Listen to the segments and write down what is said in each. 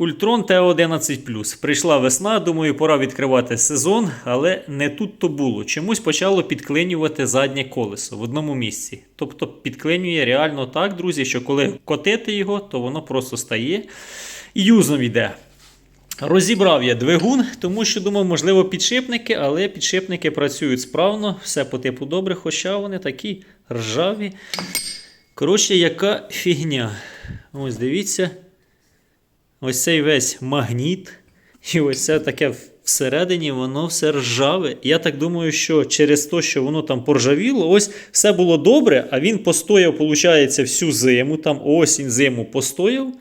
Ультрон Т11 Прийшла весна, думаю, пора відкривати сезон, але не тут то було. Чомусь почало підклинювати заднє колесо в одному місці. Тобто підклинює реально так, друзі, що коли котити його, то воно просто стає і юзом йде. Розібрав я двигун, тому що думав, можливо, підшипники, але підшипники працюють справно, все по типу добре, хоча вони такі ржаві. Коротше, яка фігня. Ось дивіться. Ось цей весь магніт. І ось це таке всередині, воно все ржаве. Я так думаю, що через те, що воно там поржавіло, ось все було добре, а він постояв, виходить, всю зиму, там осінь, зиму постояв.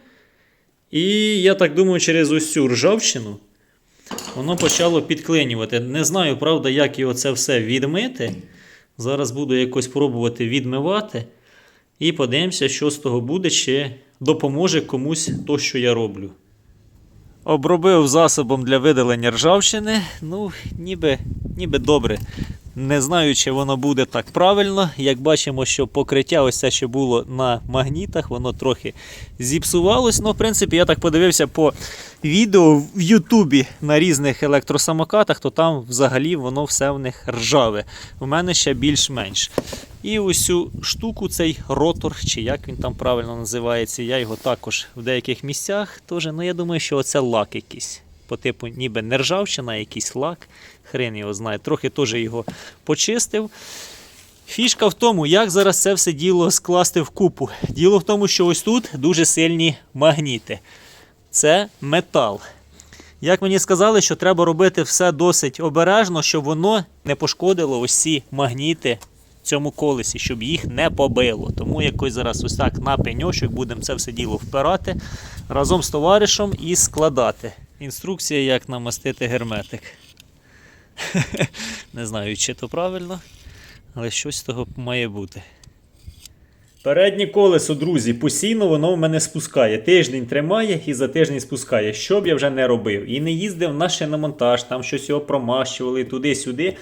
І я так думаю, через ось цю ржавчину воно почало підклинювати. Не знаю, правда, як його це все відмити. Зараз буду якось пробувати відмивати. І подивимося, що з того буде, чи допоможе комусь то, що я роблю. Обробив засобом для видалення ржавчини. Ну, ніби, ніби добре. Не знаю, чи воно буде так правильно. Як бачимо, що покриття, ось це, що було на магнітах, воно трохи зіпсувалось. Ну, в принципі, я так подивився по відео в Ютубі на різних електросамокатах, то там взагалі воно все в них ржаве. У мене ще більш-менш. І цю штуку, цей ротор, чи як він там правильно називається, я його також в деяких місцях теж. Ну, я думаю, що це лак якийсь. По типу, ніби не ржавчина, якийсь лак. Хрен його знає. Трохи теж його почистив. Фішка в тому, як зараз це все діло скласти в купу. Діло в тому, що ось тут дуже сильні магніти. Це метал. Як мені сказали, що треба робити все досить обережно, щоб воно не пошкодило ось ці магніти в цьому колесі, щоб їх не побило. Тому якось зараз ось так на пеньочок будемо це все діло впирати разом з товаришем і складати. Інструкція, як намастити герметик. Не знаю, чи то правильно, але щось з того має бути. Переднє колесо, друзі, постійно воно в мене спускає. Тиждень тримає і за тиждень спускає. Що б я вже не робив. І не їздив на шиномонтаж, там щось його промащували туди-сюди.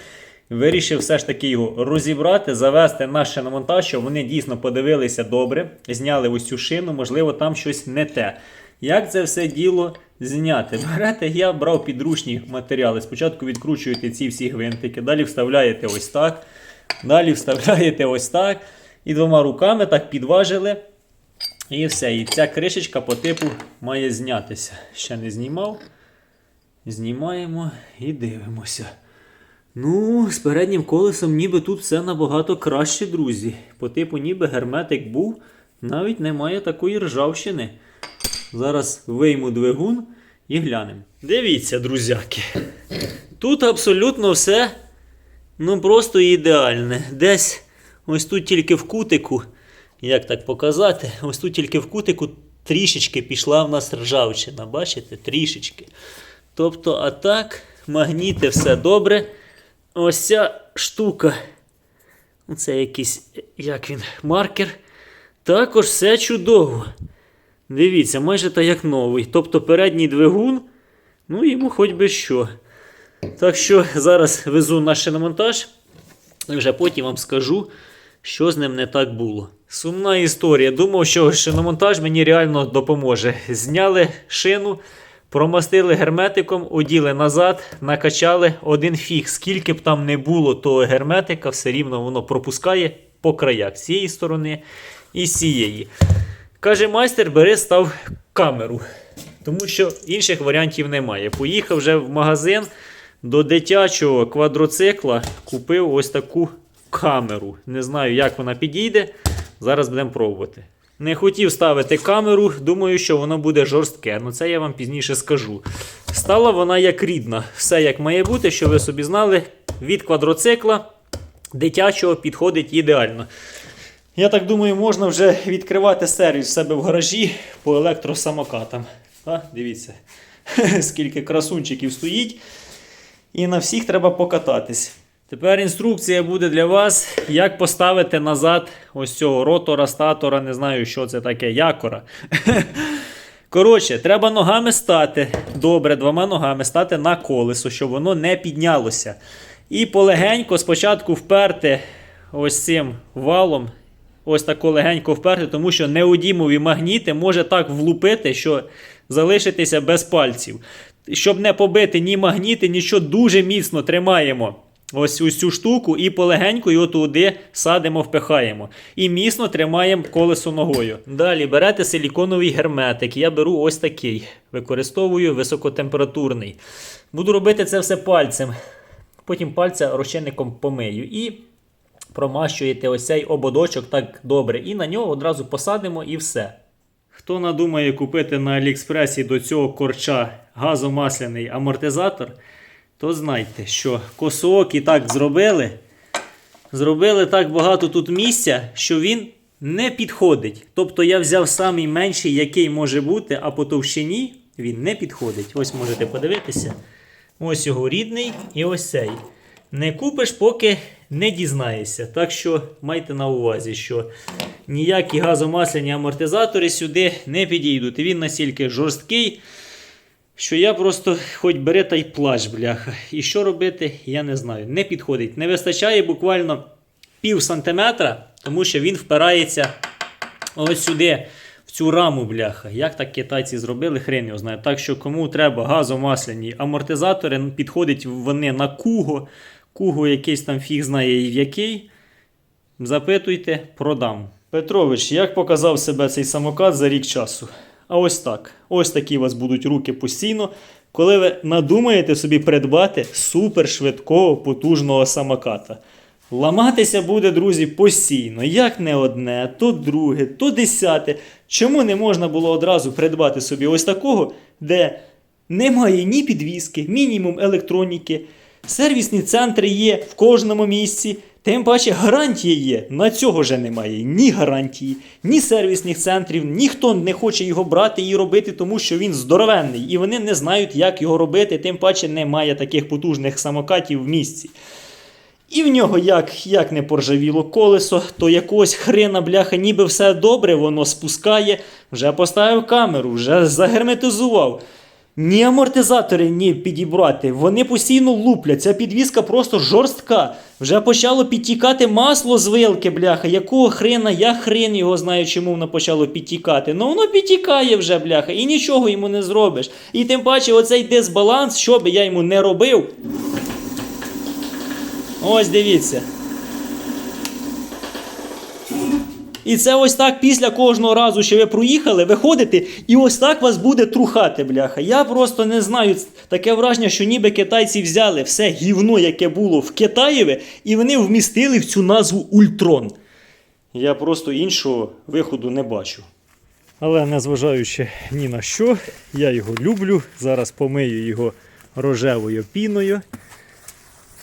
Вирішив все ж таки його розібрати, завести на шиномонтаж, щоб вони дійсно подивилися добре, зняли ось цю шину, можливо, там щось не те. Як це все діло зняти? Берете, я брав підручні матеріали. Спочатку відкручуєте ці всі гвинтики, далі вставляєте ось так, далі вставляєте ось так. І двома руками так підважили. І все. І ця кришечка по типу має знятися. Ще не знімав. Знімаємо і дивимося. Ну, з переднім колесом ніби тут все набагато краще, друзі. По типу, ніби герметик був, навіть немає такої ржавчини. Зараз вийму двигун і глянемо. Дивіться, друзяки. Тут абсолютно все ну просто ідеальне. Десь ось тут тільки в кутику, як так показати, ось тут тільки в кутику трішечки пішла в нас ржавчина. Бачите? Трішечки. Тобто, а так, магніти, все добре. Ось ця штука. Це якийсь, як він, маркер. Також все чудово. Дивіться, майже так як новий. Тобто передній двигун, ну йому хоч би що. Так що зараз везу на шиномонтаж і вже потім вам скажу, що з ним не так було. Сумна історія. Думав, що шиномонтаж мені реально допоможе. Зняли шину, промастили герметиком, оділи назад, накачали один фіг. Скільки б там не було того герметика, все рівно воно пропускає по краях з цієї сторони і з цієї. Каже, майстер, бери став камеру. Тому що інших варіантів немає. Поїхав вже в магазин до дитячого квадроцикла, купив ось таку камеру. Не знаю, як вона підійде. Зараз будемо пробувати. Не хотів ставити камеру, думаю, що воно буде жорстке. Ну це я вам пізніше скажу. Стала вона як рідна. Все як має бути, щоб ви собі знали, від квадроцикла дитячого підходить ідеально. Я так думаю, можна вже відкривати сервіс в себе в гаражі по електросамокатам. А, дивіться, скільки красунчиків стоїть. І на всіх треба покататись. Тепер інструкція буде для вас, як поставити назад ось цього ротора, статора, не знаю, що це таке, якора. Коротше, треба ногами стати. Добре, двома ногами стати на колесо, щоб воно не піднялося. І полегенько спочатку вперти ось цим валом ось тако легенько вперти, тому що неодімові магніти може так влупити, що залишитися без пальців. Щоб не побити ні магніти, нічого дуже міцно тримаємо. Ось ось цю штуку і полегенько його туди садимо, впихаємо. І міцно тримаємо колесо ногою. Далі берете силіконовий герметик. Я беру ось такий. Використовую високотемпературний. Буду робити це все пальцем. Потім пальця розчинником помию. І промащуєте ось цей ободочок так добре. І на нього одразу посадимо і все. Хто надумає купити на Аліекспресі до цього корча газомасляний амортизатор, то знайте, що косоок і так зробили. Зробили так багато тут місця, що він не підходить. Тобто я взяв самий менший, який може бути, а по товщині він не підходить. Ось можете подивитися. Ось його рідний і ось цей. Не купиш, поки не дізнаєшся. Так що майте на увазі, що ніякі газомасляні амортизатори сюди не підійдуть. Він настільки жорсткий, що я просто хоч бери та й плач, бляха. І що робити, я не знаю. Не підходить. Не вистачає буквально пів сантиметра, тому що він впирається ось сюди, в цю раму, бляха. Як так китайці зробили, хрен його знає. Так що кому треба газомасляні амортизатори, підходять вони на куго. Куго якийсь там фіг знає і в який. Запитуйте, продам. Петрович, як показав себе цей самокат за рік часу? А ось так. Ось такі у вас будуть руки постійно, коли ви надумаєте собі придбати супершвидкого потужного самоката. Ламатися буде, друзі, постійно. Як не одне, то друге, то десяте. Чому не можна було одразу придбати собі ось такого, де немає ні підвіски, мінімум електроніки, сервісні центри є в кожному місці. Тим паче гарантії є. На цього вже немає ні гарантії, ні сервісних центрів, ніхто не хоче його брати і робити, тому що він здоровенний, і вони не знають, як його робити, тим паче немає таких потужних самокатів в місті. І в нього як, як не поржавіло колесо, то якогось хрена бляха, ніби все добре, воно спускає, вже поставив камеру, вже загерметизував. Ні амортизатори ні підібрати, вони постійно луплять. Ця підвіска просто жорстка. Вже почало підтікати масло з вилки, бляха. Якого хрена, я хрен його знаю, чому воно почало підтікати. Ну воно підтікає вже, бляха, і нічого йому не зробиш. І тим паче, оцей дисбаланс, що би я йому не робив. Ось дивіться. І це ось так після кожного разу, що ви проїхали, виходите, і ось так вас буде трухати, бляха. Я просто не знаю. Таке враження, що ніби китайці взяли все гівно, яке було в Китаєві, і вони вмістили в цю назву Ультрон. Я просто іншого виходу не бачу. Але незважаючи ні на що, я його люблю. Зараз помию його рожевою піною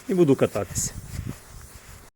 і буду кататися.